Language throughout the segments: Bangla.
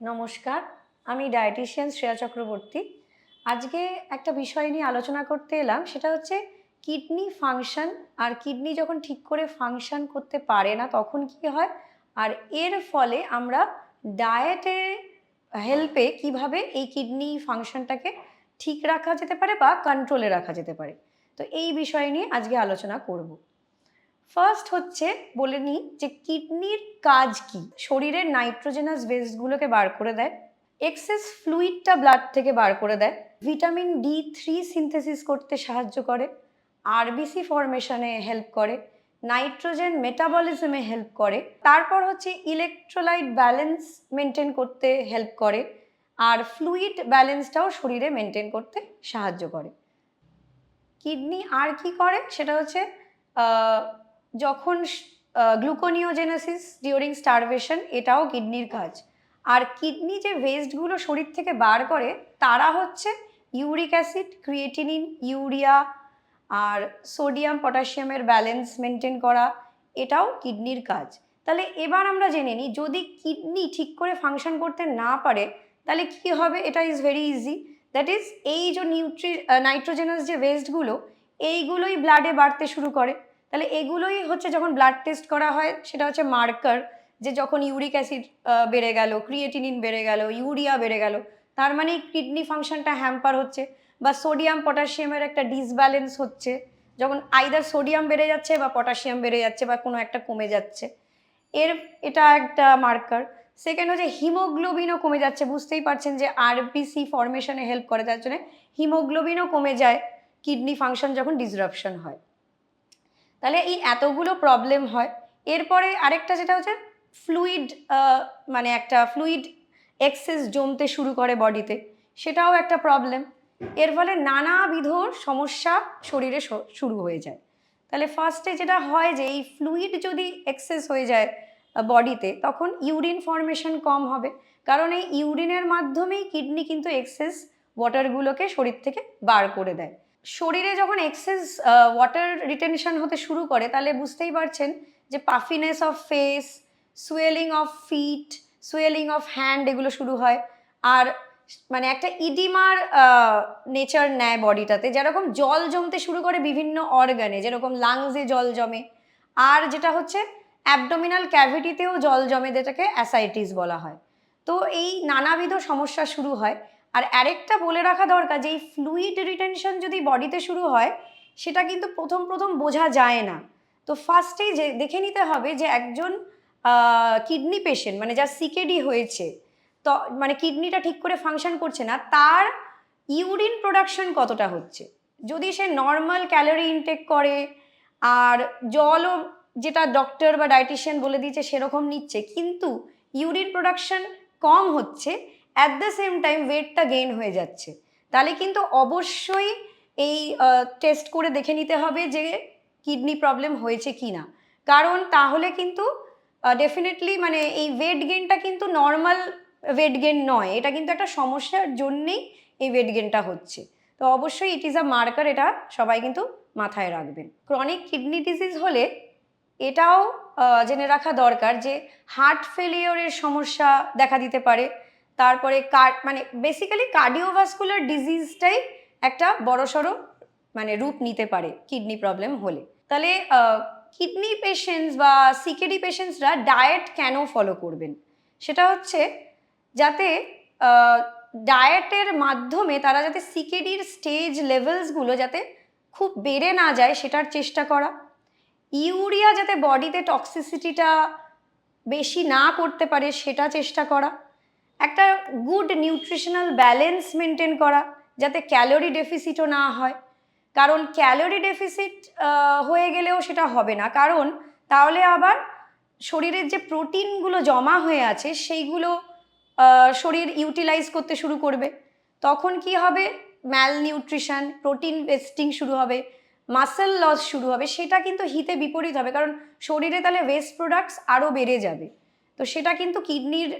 নমস্কার, আমি ডায়েটিশিয়ান শ্রেয়া চক্রবর্তী। আজকে একটা বিষয় নিয়ে আলোচনা করতে এলাম, সেটা হচ্ছে কিডনি ফাংশন আর কিডনি যখন ঠিক করে ফাংশন করতে পারে না তখন কি হয়? আর এর ফলে আমরা ডায়েটে হেল্পে কীভাবে এই কিডনি ফাংশনটাকে ঠিক রাখা যেতে পারে বা কন্ট্রোলে রাখা যেতে পারে? তো এই বিষয় নিয়ে আজকে আলোচনা করব। ফার্স্ট হচ্ছে বলে নিই যে কিডনির কাজ কি? শরীরের নাইট্রোজেনাস ওয়েস্টগুলোকে বার করে দেয়, এক্সেস ফ্লুইডটা ব্লাড থেকে বার করে দেয়, ভিটামিন ডি থ্রি সিনথেসিস করতে সাহায্য করে, আরবিসি ফরমেশনে হেল্প করে, নাইট্রোজেন মেটাবলিজমে হেল্প করে, তারপর হচ্ছে ইলেকট্রোলাইট ব্যালেন্স মেনটেন করতে হেল্প করে, আর ফ্লুইড ব্যালেন্সটাও শরীরে মেনটেন করতে সাহায্য করে। কিডনি আর কি করে? সেটা হচ্ছে যখন গ্লুকোনিওজেনেসিস ডিউরিং স্টারভেশন এটাও কিডনির কাজ। আর কিডনি যে ওয়েস্টগুলো শরীর থেকে বার করে, তারা হচ্ছে ইউরিক অ্যাসিড ক্রিয়েটিনিন ইউরিয়া আর সোডিয়াম পটাশিয়ামের ব্যালেন্স মেনটেন করা, এটাও কিডনির কাজ। তাহলে এবার আমরা জেনে নিই, যদি কিডনি ঠিক করে ফাংশন করতে না পারে, তাহলে কি হবে? এটা is very easy that is এই যে নিউট্রি নাইট্রোজেনাস যে ওয়েস্টগুলো এইগুলোই ব্লাডে বাড়তে শুরু করে। তাহলে এগুলোই হচ্ছে যখন ব্লাড টেস্ট করা হয়, সেটা হচ্ছে মার্কার যে যখন ইউরিক অ্যাসিড বেড়ে গেল ক্রিয়েটিনিন বেড়ে গেল ইউরিয়া বেড়ে গেল, তার মানে কিডনি ফাংশনটা হ্যাম্পার হচ্ছে বা সোডিয়াম পটাশিয়ামের একটা ডিসব্যালেন্স হচ্ছে। যখন আইদার সোডিয়াম বেড়ে যাচ্ছে বা পটাশিয়াম বেড়ে যাচ্ছে বা কোনো একটা কমে যাচ্ছে। এর, এটা একটা মার্কার সেকেন্ড হচ্ছে হিমোগ্লোবিনও কমে যাচ্ছে, বুঝতেই পারছেন যে আরবিসি ফরমেশনে হেল্প করে, তার জন্য হিমোগ্লোবিনও কমে যায় কিডনি ফাংশন যখন ডিসরাপশন হয়। তাহলে এই এতগুলো প্রবলেম হয়। এরপরে আরেকটা যেটা হচ্ছে ফ্লুইড মানে একটা ফ্লুইড এক্সেস জমতে শুরু করে বডিতে সেটাও একটা প্রবলেম এর ফলে নানাবিধ সমস্যা শরীরে শুরু হয়ে যায়। তাহলে ফার্স্টে যেটা হয় যে এই ফ্লুইড যদি এক্সেস হয়ে যায় বডিতে তখন ইউরিন ফর্মেশন কম হবে। কারণ এই ইউরিনের মাধ্যমেই কিডনি কিন্তু এক্সেস ওয়াটারগুলোকে শরীর থেকে বার করে দেয়। শরীরে যখন এক্সেস ওয়াটার রিটেনশন হতে শুরু করে, তাহলে বুঝতেই পারছেন যে puffiness of face swelling of feet swelling of hand এগুলো শুরু হয়। আর মানে একটা ইডিমার নেচার নেয় বডিটাতে যেরকম জল জমতে শুরু করে বিভিন্ন অর্গানে যেরকম লাংসে জল জমে। আর যেটা হচ্ছে অ্যাবডোমিনাল ক্যাভিটিতেও জল জমে, যেটাকে অ্যাসাইটিস বলা হয়। তো এই নানাবিধ সমস্যা শুরু হয়। আর আরেকটা বলে রাখা দরকার, যে এই ফ্লুইড রিটেনশন যদি বডিতে শুরু হয়, সেটা কিন্তু প্রথম প্রথম বোঝা যায় না। তো ফার্স্টেই যে, দেখে নিতে হবে যে একজন কিডনি পেশেন্ট মানে যার সিকেডি হয়েছে, তো মানে কিডনিটা ঠিক করে ফাংশন করছে না, তার ইউরিন প্রোডাকশন কতটা হচ্ছে? যদি সে নর্মাল ক্যালোরি ইনটেক করে, আর জলও যেটা ডক্টর বা ডায়েটিশিয়ান বলে দিয়েছে সেরকম নিচ্ছে, কিন্তু ইউরিন প্রোডাকশন কম হচ্ছে অ্যাট দ্য সেম টাইম ওয়েটটা গেইন হয়ে যাচ্ছে। তাহলে কিন্তু অবশ্যই এই টেস্ট করে দেখে নিতে হবে যে কিডনি প্রবলেম হয়েছে কি না কারণ তাহলে কিন্তু ডেফিনেটলি মানে এই ওয়েট গেইনটা কিন্তু নর্মাল ওয়েট গেইন নয়। এটা কিন্তু একটা সমস্যার জন্যেই এই ওয়েট গেইনটা হচ্ছে। তো অবশ্যই ইট ইজ আ মার্কার এটা সবাই কিন্তু মাথায় রাখবেন। ক্রনিক কিডনি ডিজিজ হলে এটাও জেনে রাখা দরকার যে হার্ট ফেলিওরের সমস্যা দেখা দিতে পারে। তারপরে কার মানে বেসিক্যালি কার্ডিওভাস্কুলার ডিজিজটাই একটা বড়সড় মানে রূপ নিতে পারে কিডনি প্রবলেম হলে। তাহলে কিডনি পেশেন্টস বা সিকেডি পেশেন্টসরা ডায়েট কেন ফলো করবেন? সেটা হচ্ছে যাতে ডায়েটের মাধ্যমে তারা যাতে সিকেডির স্টেজ লেভেলসগুলো যাতে খুব বেড়ে না যায় সেটার চেষ্টা করা। ইউরিয়া যাতে বডিতে টক্সিসিটিটা বেশি না করতে পারে সেটা চেষ্টা করা। একটা গুড নিউট্রিশনাল ব্যালেন্স মেনটেন করা, যাতে ক্যালোরি ডেফিসিটও না হয়। কারণ ক্যালোরি ডেফিসিট হয়ে গেলেও সেটা হবে না। কারণ তাহলে আবার শরীরের যে প্রোটিনগুলো জমা হয়ে আছে, সেইগুলো শরীর ইউটিলাইজ করতে শুরু করবে। তখন কি হবে? ম্যাল নিউট্রিশন প্রোটিন ওয়েস্টিং শুরু হবে মাসেল লস শুরু হবে, সেটা কিন্তু হিতে বিপরীত হবে। কারণ শরীরে তাহলে ওয়েস্ট প্রোডাক্টস আরও বেড়ে যাবে। তো সেটা কিন্তু কিডনির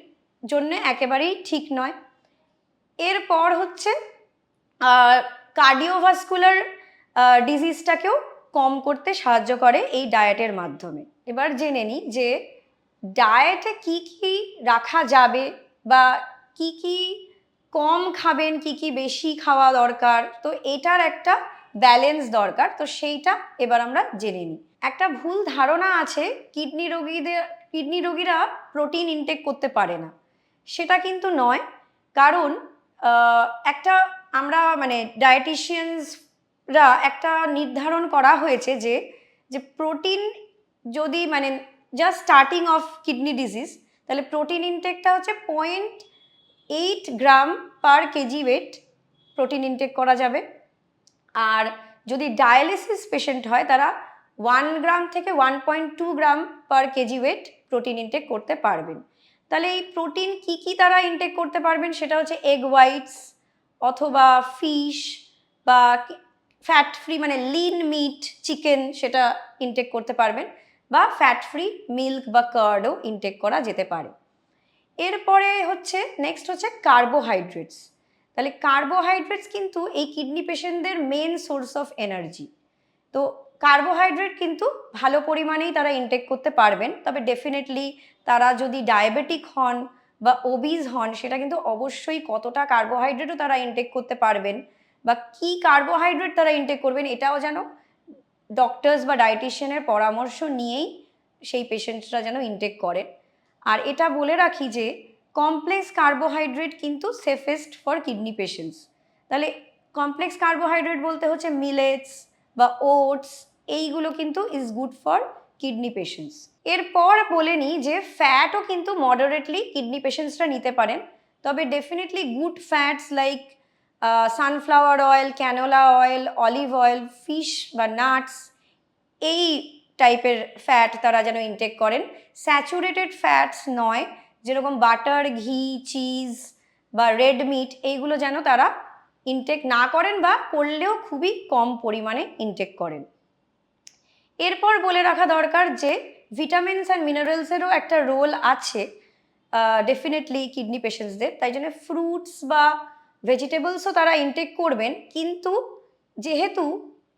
জন্য একেবারেই ঠিক নয়। এরপর হচ্ছে কার্ডিওভাস্কুলার ডিজিজটাকেও কম করতে সাহায্য করে এই ডায়েটের মাধ্যমে। এবার জেনে নিই যে ডায়েটে কি কি রাখা যাবে বা কি কি কম খাবেন, কি কি বেশি খাওয়া দরকার, তো এটার একটা ব্যালেন্স দরকার, তো সেইটা এবার আমরা জেনে নিই। একটা ভুল ধারণা আছে, কিডনি রোগীদের, কিডনি রোগীরা প্রোটিন ইনটেক করতে পারে না। সেটা কিন্তু নয়। কারণ একটা আমরা মানে ডায়েটিশিয়ানসরা একটা নির্ধারণ করা হয়েছে যে যে প্রোটিন যদি মানে just starting of kidney disease তাহলে প্রোটিন ইনটেকটা হচ্ছে point eight gram per KG weight protein intake করা যাবে। আর যদি ডায়ালিসিস পেশেন্ট হয়, তারা ওয়ান গ্রাম থেকে one point two gram per KG weight protein intake করতে পারবেন। তাহলে এই প্রোটিন কি কি তারা ইনটেক করতে পারবেন? সেটা হচ্ছে এগ হোয়াইটস অথবা ফিশ বা ফ্যাট ফ্রি মানে লিন মিট চিকেন সেটা ইনটেক করতে পারবেন বা ফ্যাট ফ্রি মিল্ক বা কার্ডও ইনটেক করা যেতে পারে। এরপরে হচ্ছে নেক্সট হচ্ছে কার্বোহাইড্রেটস তাহলে কার্বোহাইড্রেটস কিন্তু এই কিডনি পেশেন্টদের মেন সোর্স অফ এনার্জি তো কার্বোহাইড্রেট কিন্তু ভালো পরিমাণেই তারা ইনটেক করতে পারবেন, তবে ডেফিনেটলি তারা যদি ডায়াবেটিক হন বা ওবিজ হন, সেটা কিন্তু অবশ্যই কতটা কার্বোহাইড্রেটও তারা ইনটেক করতে পারবেন বা কি কার্বোহাইড্রেট তারা ইনটেক করবেন এটাও যেন ডক্টরস বা ডায়েটিশিয়ানের পরামর্শ নিয়েই সেই পেশেন্টরা যেন ইনটেক করেন। আর এটা বলে রাখি যে কমপ্লেক্স কার্বোহাইড্রেট কিন্তু সেফেস্ট ফর কিডনি পেশেন্টস তাহলে কমপ্লেক্স কার্বোহাইড্রেট বলতে হচ্ছে মিলেটস বা ওটস, এইগুলো কিন্তু is good for kidney patients এরপর বলে নিই যে ফ্যাটও কিন্তু মডারেটলি কিডনি পেশেন্টসরা নিতে পারেন। তবে definitely good fats like sunflower oil canola oil olive oil fish বা নাটস এই টাইপের ফ্যাট তারা যেন ইনটেক করেন। স্যাচুরেটেড ফ্যাটস নয়, যেরকম বাটার ঘি চিজ বা রেড মিট এইগুলো যেন তারা ইনটেক না করেন বা করলেও খুবই কম পরিমাণে ইনটেক করেন। এরপর বলে রাখা দরকার যে ভিটামিনস অ্যান্ড মিনারেলসেরও একটা রোল আছে ডেফিনেটলি কিডনি পেশেন্টসদের তাই জন্য ফ্রুটস বা ভেজিটেবলসও তারা ইনটেক করবেন। কিন্তু যেহেতু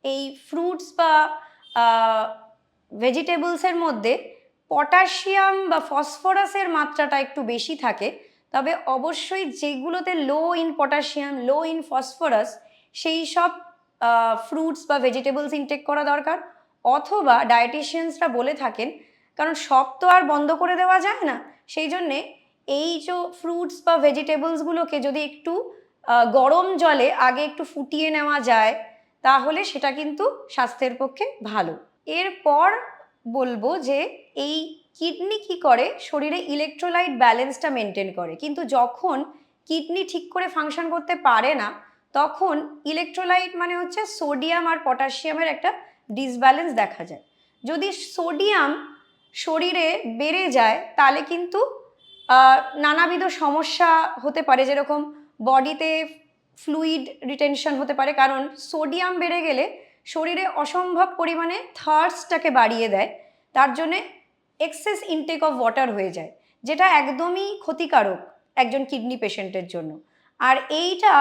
এই ফ্রুটস বা ভেজিটেবলসের মধ্যে পটাশিয়াম বা ফসফরাসের মাত্রাটা একটু বেশি থাকে তবে অবশ্যই যেগুলোতে low in potassium low in phosphorus সেই সব ফ্রুটস বা ভেজিটেবলস ইনটেক করা দরকার। অথবা ডায়েটিশিয়ানসরা বলে থাকেন, কারণ সব তো আর বন্ধ করে দেওয়া যায় না। সেই জন্যে এই যে ফ্রুটস বা ভেজিটেবলসগুলোকে যদি একটু গরম জলে আগে একটু ফুটিয়ে নেওয়া যায়, তাহলে সেটা কিন্তু স্বাস্থ্যের পক্ষে ভালো। এরপর বলব যে এই কিডনি কি করে? শরীরে ইলেকট্রোলাইট ব্যালেন্সটা মেনটেন করে। কিন্তু যখন কিডনি ঠিক করে ফাংশন করতে পারে না, তখন ইলেকট্রোলাইট মানে হচ্ছে সোডিয়াম আর পটাশিয়ামের একটা ডিসব্যালেন্স দেখা যায়। যদি সোডিয়াম শরীরে বেড়ে যায়, তাহলে কিন্তু নানাবিধ সমস্যা হতে পারে। যেরকম বডিতে ফ্লুইড রিটেনশন হতে পারে। কারণ সোডিয়াম বেড়ে গেলে শরীরে অসম্ভব পরিমাণে থার্সটাকে বাড়িয়ে দেয়, তার জন্যে এক্সেস ইনটেক অফ ওয়াটার হয়ে যায়, যেটা একদমই ক্ষতিকারক একজন কিডনি পেশেন্টের জন্য। আর এইটা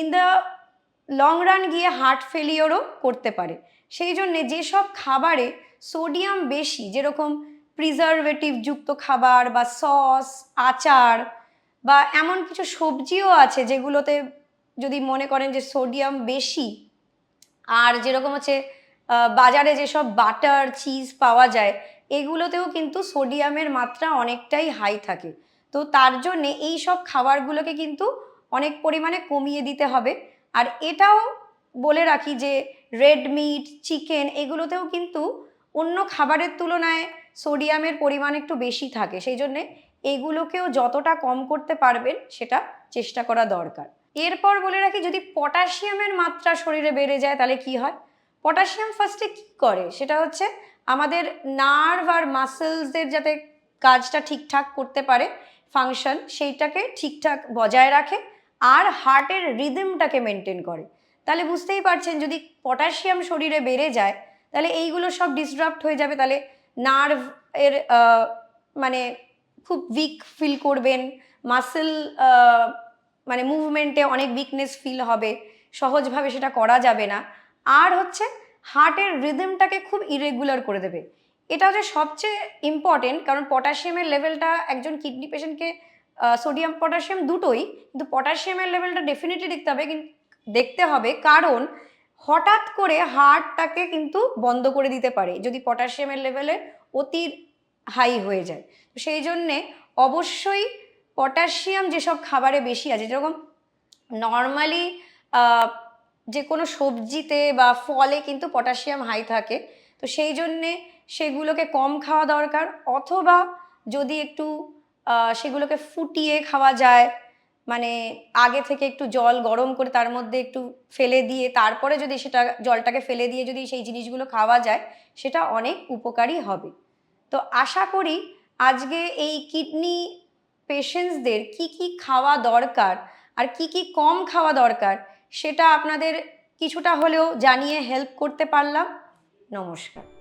ইন দ্য লং রান গিয়ে হার্ট ফেলিওরও করতে পারে। সেই জন্যে যেসব খাবারে সোডিয়াম বেশি, যেরকম প্রিজারভেটিভ যুক্ত খাবার বা সস আচার বা এমন কিছু সবজিও আছে যেগুলোতে যদি মনে করেন যে সোডিয়াম বেশি আর যেরকম হচ্ছে বাজারে যেসব বাটার, চিজ পাওয়া যায়, এগুলোতেও কিন্তু সোডিয়ামের মাত্রা অনেকটাই হাই থাকে। তো তার জন্যে এই সব খাবারগুলোকে কিন্তু অনেক পরিমাণে কমিয়ে দিতে হবে। আর এটাও বলে রাখি যে, রেড মিট, চিকেন এগুলোতেও কিন্তু অন্য খাবারের তুলনায় সোডিয়ামের পরিমাণ একটু বেশি থাকে। সেই জন্যে এগুলোকেও যতটা কম করতে পারবেন, সেটা চেষ্টা করা দরকার। এরপর বলে রাখি, যদি পটাশিয়ামের মাত্রা শরীরে বেড়ে যায়, তাহলে কি হয়? পটাশিয়াম ফার্স্টে কি করে? সেটা হচ্ছে আমাদের নার্ভ আর মাসেলসদের যাতে কাজটা ঠিকঠাক করতে পারে ফাংশন সেইটাকে ঠিকঠাক বজায় রাখে আর হার্টের রিদমটাকে মেনটেন করে। তাহলে বুঝতেই পারছেন, যদি পটাশিয়াম শরীরে বেড়ে যায়, তাহলে এইগুলো সব ডিসরাপ্ট হয়ে যাবে, তাহলে নার্ভ এর মানে খুব উইক ফিল করবেন মাসেল মানে মুভমেন্টে অনেক উইকনেস ফিল হবে, সহজভাবে সেটা করা যাবে না। আর হচ্ছে হার্টের রিদমটাকে খুব ইরেগুলার করে দেবে। এটা হচ্ছে সবচেয়ে ইম্পর্টেন্ট কারণ পটাশিয়ামের লেভেলটা একজন কিডনি পেশেন্টকে সোডিয়াম পটাশিয়াম দুটোই, কিন্তু পটাশিয়ামের লেভেলটা ডেফিনেটলি দেখতে হবে কিন্তু দেখতে হবে কারণ হঠাৎ করে হার্টটাকে কিন্তু বন্ধ করে দিতে পারে, যদি পটাশিয়ামের লেভেলে অতি হাই হয়ে যায়। সেই জন্যে অবশ্যই পটাশিয়াম যেসব খাবারে বেশি আছে, যেরকম নর্মালি যে কোনো সবজিতে বা ফলে কিন্তু পটাশিয়াম হাই থাকে, তো সেই জন্যে সেগুলোকে কম খাওয়া দরকার। অথবা যদি একটু সেগুলোকে ফুটিয়ে খাওয়া যায় মানে আগে থেকে একটু জল গরম করে তার মধ্যে একটু ফেলে দিয়ে, তারপরে যদি সেটা জলটাকে ফেলে দিয়ে যদি সেই জিনিসগুলো খাওয়া যায়, সেটা অনেক উপকারী হবে। তো আশা করি আজকে এই কিডনি পেশেন্টসদের কি কি খাওয়া দরকার আর কি কি কম খাওয়া দরকার সেটা আপনাদের কিছুটা হলেও জানিয়ে হেল্প করতে পারলাম। নমস্কার।